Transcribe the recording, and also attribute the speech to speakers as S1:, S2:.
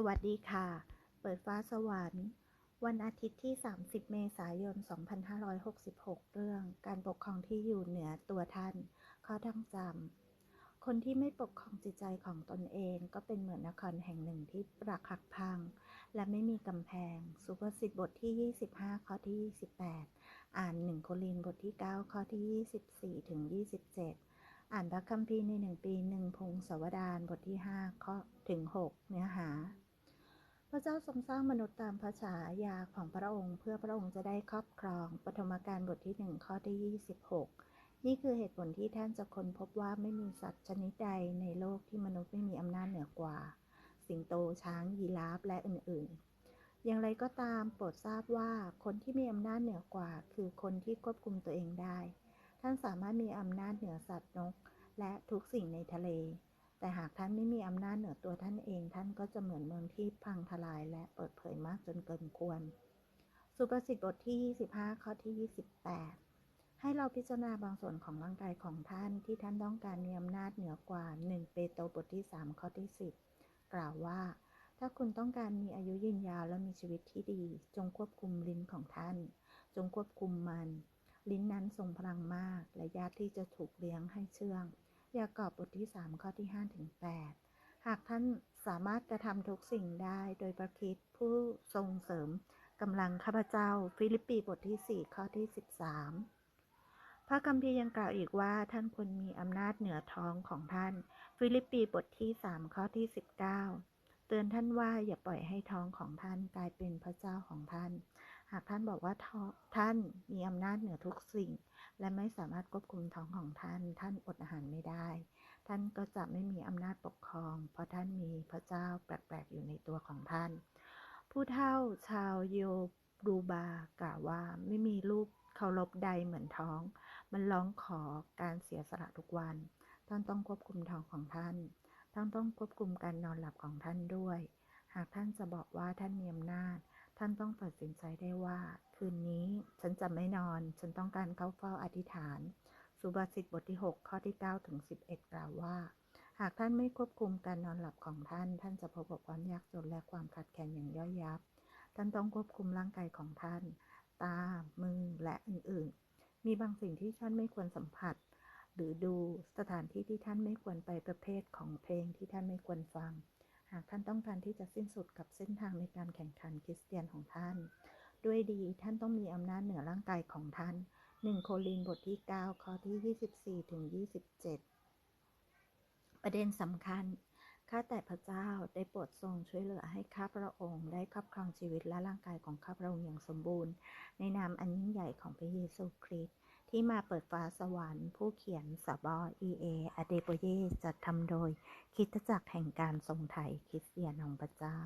S1: สวัสดีค่ะ เปิดฟ้าสวรรค์ วันอาทิตย์ที่ 30 เมษายน 2566 เรื่อง การปกครองที่อยู่เหนือตัวท่าน ข้อทั้งจำ คนที่ไม่ปกครองจิตใจของตนเองก็เป็นเหมือนนครแห่งหนึ่งที่ปรักหักพัง และไม่มีกำแพง สุภาษิตบทที่ 25 ข้อที่ 28 อ่าน 1 โครินบทที่ 9 ข้อที่ 24 ถึง 27อ่านพระคัมภีร์ในหนึ่งปีหนึ่งพงศวดารบทที่ 5 ข้อถึง 6 เนื้อหา ระเจ้าทรงสร้างมนุษย์ตามพระฉายาของพระองค์ เพื่อพระองค์จะได้ครอบครองปฐมกาลบทที่1ข้อที่ 26 นี่คือเหตุผลที่ท่านจะค้นพบว่าไม่มีสัตว์ชนิดใดในโลกที่มนุษย์ไม่มีอำนาจเหนือกว่า สิงโตช้างยีราฟและอื่นๆ อย่างไรก็ตามโปรดทราบว่าคนที่มีอำนาจเหนือกว่า คือคนที่ควบคุมตัวเองได้ ท่านสามารถมีอำนาจเหนือสัตว์นก และทุกสิ่งในทะเล แต่หากท่านไม่มีอำนาจเหนือตัวท่านเอง ท่านก็จะเหมือนเมืองที่พังทลายและเปิดเผยมากจนเกินควร สุภาษิตบทที่ 25 ข้อที่ 28 ให้เราพิจารณาบางส่วนของร่างกายของท่านที่ท่านต้องการมีอำนาจเหนือกว่า 1 เปโตรบทที่ 3 ข้อที่ 10 กล่าวว่า ถ้าคุณต้องการมีอายุยืนยาวและมีชีวิตที่ดี จงควบคุมลิ้นของท่าน จงควบคุมมัน ลิ้นนั้นทรงพลังมาก และยากที่จะถูกเลี้ยงให้เชื่อง ยากอบบทที่ 3 ข้อที่ 5 ถึง 8 หากท่านสามารถกระทำทุกสิ่งได้โดยประคิดผู้ทรงเสริมกำลังข้าพเจ้า ฟิลิปปีบทที่ 4 ข้อที่ 13 พระคัมภีร์ยังกล่าวอีกว่าท่านควรมีอำนาจเหนือท้องของท่าน ฟิลิปปีบทที่ 3 ข้อที่ 19 เตือนท่านว่าอย่าปล่อยให้ท้องของท่านกลายเป็นพระเจ้าของท่าน หากท่านบอกว่าท่านมีอำนาจเหนือทุกสิ่ง และไม่สามารถควบคุมท้องของท่าน ท่านอดอาหารไม่ได้ ท่านก็จะไม่มีอำนาจปกครอง เพราะท่านมีพระเจ้าแปลกๆอยู่ในตัวของท่าน ผู้เฒ่าชาวโยรูบากล่าวว่าไม่มีลูกเคารพใดเหมือนท้อง มันร้องขอการเสียสละทุกวัน ท่านต้องควบคุมท้องของท่าน ท่านต้องควบคุมการนอนหลับของท่านด้วย หากท่านจะบอกว่าท่านมีอำนาจ ท่านต้องตัดสินใจได้ว่า คืนนี้ฉันจะไม่นอน ฉันต้องการเข้าเฝ้าอธิษฐาน สุภาษิตบทที่ 6 ข้อที่9ถึง11 กล่าวว่า หากท่านไม่ควบคุมการนอนหลับของท่าน ท่านจะพบกับความยากจนและความขาดแคลนอย่างย่อยยับ ท่านต้องควบคุมร่างกายของท่าน ตา มือ และอื่นๆ มีบางสิ่งที่ท่านไม่ควรสัมผัส หรือดูสถานที่ที่ท่านไม่ควรไปประเภทของเพลงที่ท่านไม่ควรฟัง หากท่านต้องการที่จะสิ้นสุดกับเส้นทางในการแข่งขันคริสเตียนของท่าน ด้วยดีท่านต้องมีอำนาจเหนือร่างกายของท่าน 1 โครินบทที่ 9 ข้อที่ 24ถึง27 ประเด็นสำคัญ ข้าแต่พระเจ้าได้โปรดทรงช่วยเหลือให้ข้าพระองค์ได้ครอบครองชีวิตและร่างกายของข้าพระองค์อย่างสมบูรณ์ ในนามอันยิ่งใหญ่ของพระเยซูคริสต์ ที่มาเปิดฟ้าสวรรค์ ผู้เขียนสบอเอเออเดโปเยจัดทำโดย คิดตจักแห่งการทรงไทยคริสเตียนของพระเจ้า